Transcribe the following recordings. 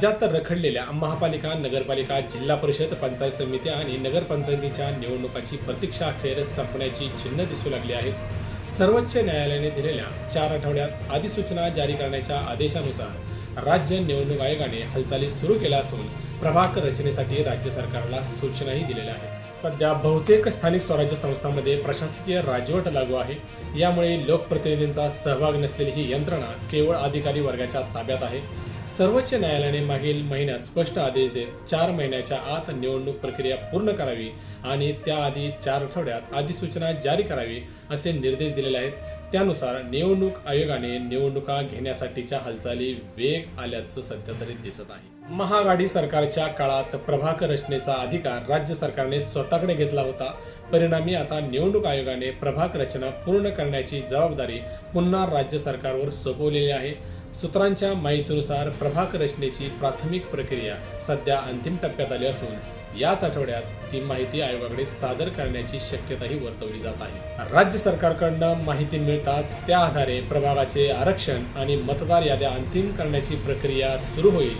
राज्यात रखडलेल्या महापालिका नगरपालिका जिल्हा परिषद पंचायत समिती आणि नगरपंचायतीच्या निवडणुकाची प्रतीक्षा अखेर संपण्याची चिन्ह दिसू लागली आहेत. सर्वोच्च न्यायालयाने दिलेल्या चार आठवड्यात अधिसूचना जारी करण्याच्या आदेशानुसार राज्य निवडणूक आयोगाने हालचाली सुरू केल्या असून प्रभाग रचनेसाठी राज्य सरकारला सूचनाही दिलेल्या आहेत. सध्या बहुतेक स्थानिक स्वराज्य संस्थांमध्ये प्रशासकीय राजवट लागू आहे. यामुळे लोकप्रतिनिधींचा सहभाग नसलेली ही यंत्रणा केवळ अधिकारी वर्गाच्या ताब्यात आहे. सर्वोच्च न्यायालयाने मागील महिन्यात स्पष्ट आदेश देत चार महिन्याच्या आत निवडणूक प्रक्रिया पूर्ण करावी आणि त्याआधी चार आठवड्यात अधिसूचना जारी करावी असे निर्देश दिलेले आहेत. त्यानुसार निवडणूक आयोगाने निवडणुका घेण्यासाठीच्या हालचाली वेग आल्याचं सध्या तरी दिसत आहे. महाआघाडी सरकारच्या काळात प्रभाग रचनेचा अधिकार राज्य सरकारने स्वतःकडे घेतला होता. परिणामी आता निवडणूक आयोगाने प्रभाग रचना पूर्ण करण्याची जबाबदारी पुन्हा राज्य सरकारवर सोपवलेली आहे. सूत्रांच्या माहितीनुसार प्रभाग रचनेची प्राथमिक प्रक्रिया सध्या अंतिम टप्प्यात आली असून याच आठवड्यात ती माहिती आयोगाकडे सादर करण्याची शक्यताही वर्तवली जात आहे. राज्य सरकारकडनं माहिती मिळताच त्या आधारे प्रभागाचे आरक्षण आणि मतदार याद्या अंतिम करण्याची प्रक्रिया सुरू होईल.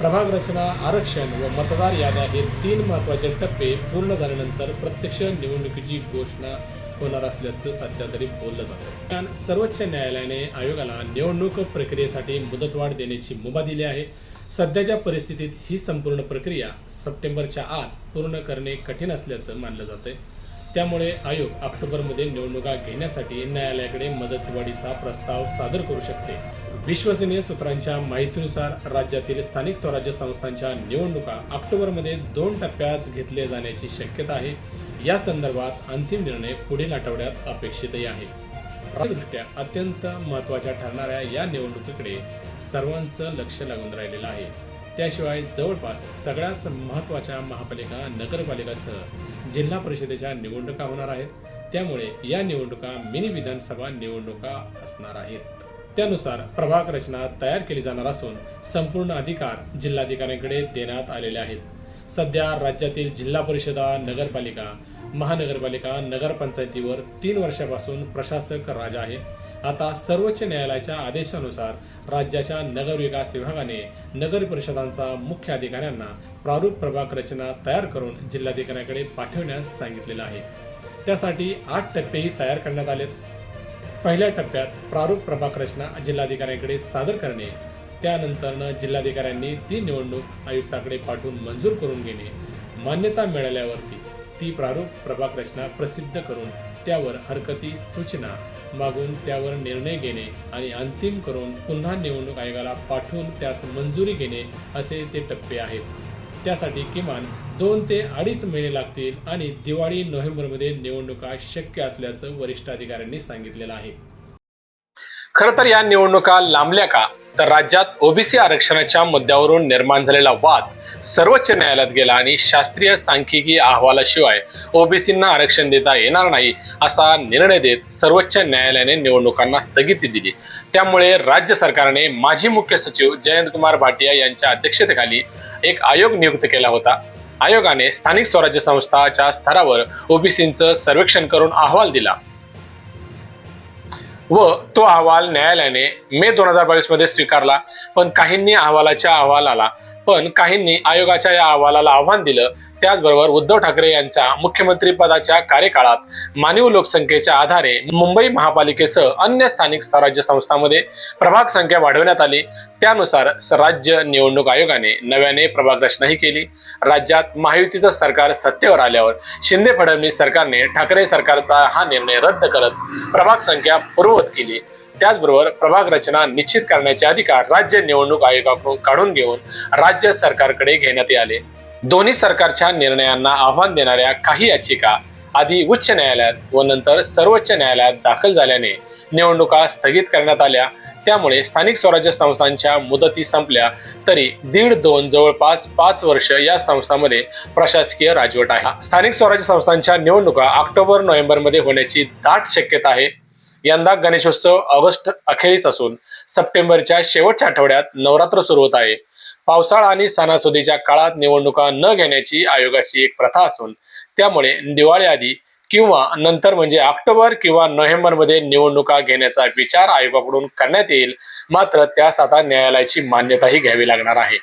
प्रभाग रचना आरक्षण व मतदार याद्या हे तीन महत्त्वाचे टप्पे पूर्ण झाल्यानंतर प्रत्यक्ष निवडणुकीची घोषणा होणार असल्याचं सध्या तरी बोललं जातं. कारण सर्वोच्च न्यायालयाने आयोगाला निवडणूक प्रक्रियेसाठी मुदतवाढ देण्याची मुभा दिली आहे. सध्याच्या परिस्थितीत ही संपूर्ण प्रक्रिया सप्टेंबरच्या आत पूर्ण करणे कठीण असल्याचं मानलं जातं त्यामुळे आयोग ऑक्टोबरमध्ये निवडणुका घेण्यासाठी न्यायालयाकडे मदतवाढीचा प्रस्ताव सादर करू शकते. विश्वसनीय सूत्रांच्या माहितीनुसार राज्यातील स्थानिक स्वराज्य संस्थांच्या निवडणुका ऑक्टोबरमध्ये दोन टप्प्यात घेतले जाण्याची शक्यता आहे. या संदर्भात अंतिम निर्णय पुढील आठवड्यात अपेक्षितही आहे. दृष्ट्या अत्यंत महत्त्वाच्या ठरणाऱ्या या निवडणुकीकडे सर्वांचं लक्ष लागून राहिलेलं आहे. त्याशिवाय जवळपास सगळ्याच महत्त्वाच्या महापालिका नगरपालिकासह जिल्हा परिषदेच्या निवडणुका होणार आहेत. त्यामुळे या निवडणुका मिनी विधानसभा निवडणुका असणार आहेत. त्यानुसार प्रभाग रचना तयार केली जाणार असून संपूर्ण अधिकार जिल्हाधिकाऱ्यांकडे देण्यात आलेले आहेत. सध्या राज्यातील जिल्हा परिषदा नगरपालिका महानगरपालिका नगरपंचायतीवर तीन वर्षापासून प्रशासक राजा आहे आता सर्वोच्च न्यायालयाच्या आदेशानुसार राज्याच्या नगरविकास विभागाने नगर परिषदांचा मुख्य अधिकाऱ्यांना प्रारूप प्रभाग रचना तयार करून जिल्हाधिकाऱ्यांकडे पाठवण्यास सांगितलेलं आहे. त्यासाठी आठ टप्पेही तयार करण्यात आलेत. पहिल्या टप्प्यात प्रारूप प्रभाग रचना जिल्हाधिकाऱ्यांकडे सादर करणे त्यानंतरनं जिल्हाधिकाऱ्यांनी ती निवडणूक आयुक्ताकडे पाठवून मंजूर करून घेणे मान्यता मिळाल्यावरती ती प्रारूप प्रभाग रचना प्रसिद्ध करून त्यावर हरकती सूचना मागून त्यावर निर्णय घेणे आणि अंतिम करून पुन्हा निवडणूक आयोगाला पाठवून त्यास मंजुरी घेणे असे ते टप्पे आहेत. त्यासाठी किमान दोन ते अडीच महिने लागतील आणि दिवाळी नोव्हेंबरमध्ये निवडणुका शक्य असल्याचं वरिष्ठ अधिकाऱ्यांनी सांगितलेलं आहे. खरं तर या निवडणुका लांबल्या का? तर राज्यात ओबीसी आरक्षणाच्या मुद्द्यावरून निर्माण झालेला वाद सर्वोच्च न्यायालयात गेला आणि शास्त्रीय सांख्यिकी अहवालाशिवाय ओबीसींना आरक्षण देता येणार नाही असा निर्णय देत सर्वोच्च न्यायालयाने निवडणुकांना स्थगिती दिली. त्यामुळे राज्य सरकारने माजी मुख्य सचिव जयंतकुमार भाटिया यांच्या अध्यक्षतेखाली एक आयोग नियुक्त केला होता. आयोगाने स्थानिक स्वराज्य संस्थाच्या स्तरावर ओबीसींचं सर्वेक्षण करून अहवाल दिला. व तो अहवाल न्यायालयाने मे दोन हजार बावीसमध्ये स्वीकारला. पण काहींनी अहवालाच्या अहवालाला पण काहींनी आयोगाच्या या अहवालाला आव्हान दिलं. त्याचबरोबर उद्धव ठाकरे यांच्या मुख्यमंत्री पदाच्या कार्यकाळात मानवी लोकसंख्येच्या आधारे मुंबई महापालिकेसह अन्य स्थानिक स्वराज्य संस्थांमध्ये प्रभाग संख्या वाढवण्यात आली. त्यानुसार राज्य निवडणूक आयोगाने नव्याने प्रभाग रचनाही केली. राज्यात महायुतीचं सरकार सत्तेवर आल्यावर शिंदे फडणवीस सरकारने ठाकरे सरकारचा हा निर्णय रद्द करत प्रभाग संख्या पूर्ववत केली. त्याचबरोबर प्रभाग रचना निश्चित करण्याचे अधिकार राज्य निवडणूक आयोगाकडून काढून घेऊन राज्य सरकारकडे घेण्यात आले. दोन्ही सरकारच्या निर्णयांना आव्हान देणाऱ्या काही याचिका आधी उच्च न्यायालयात व नंतर सर्वोच्च न्यायालयात दाखल झाल्याने निवडणुका स्थगित करण्यात आल्या. त्यामुळे स्थानिक स्वराज्य संस्थांच्या मुदती संपल्या तरी दीड दोन जवळपास पाच वर्ष या संस्थांमध्ये प्रशासकीय राजवट आहे. स्थानिक स्वराज्य संस्थांच्या निवडणुका ऑक्टोबर नोव्हेंबरमध्ये होण्याची दाट शक्यता आहे. यंदा गणेशोत्सव ऑगस्ट अखेरीस असून सप्टेंबरच्या शेवटच्या आठवड्यात नवरात्र सुरू होत आहे. पावसाळा आणि सणासुदीच्या काळात निवडणुका न घेण्याची आयोगाची एक प्रथा असून त्यामुळे दिवाळी आधी किंवा नंतर म्हणजे ऑक्टोबर किंवा नोव्हेंबरमध्ये निवडणुका घेण्याचा विचार आयोगाकडून करण्यात येईल. मात्र त्यास आता न्यायालयाची मान्यताही घ्यावी लागणार आहे.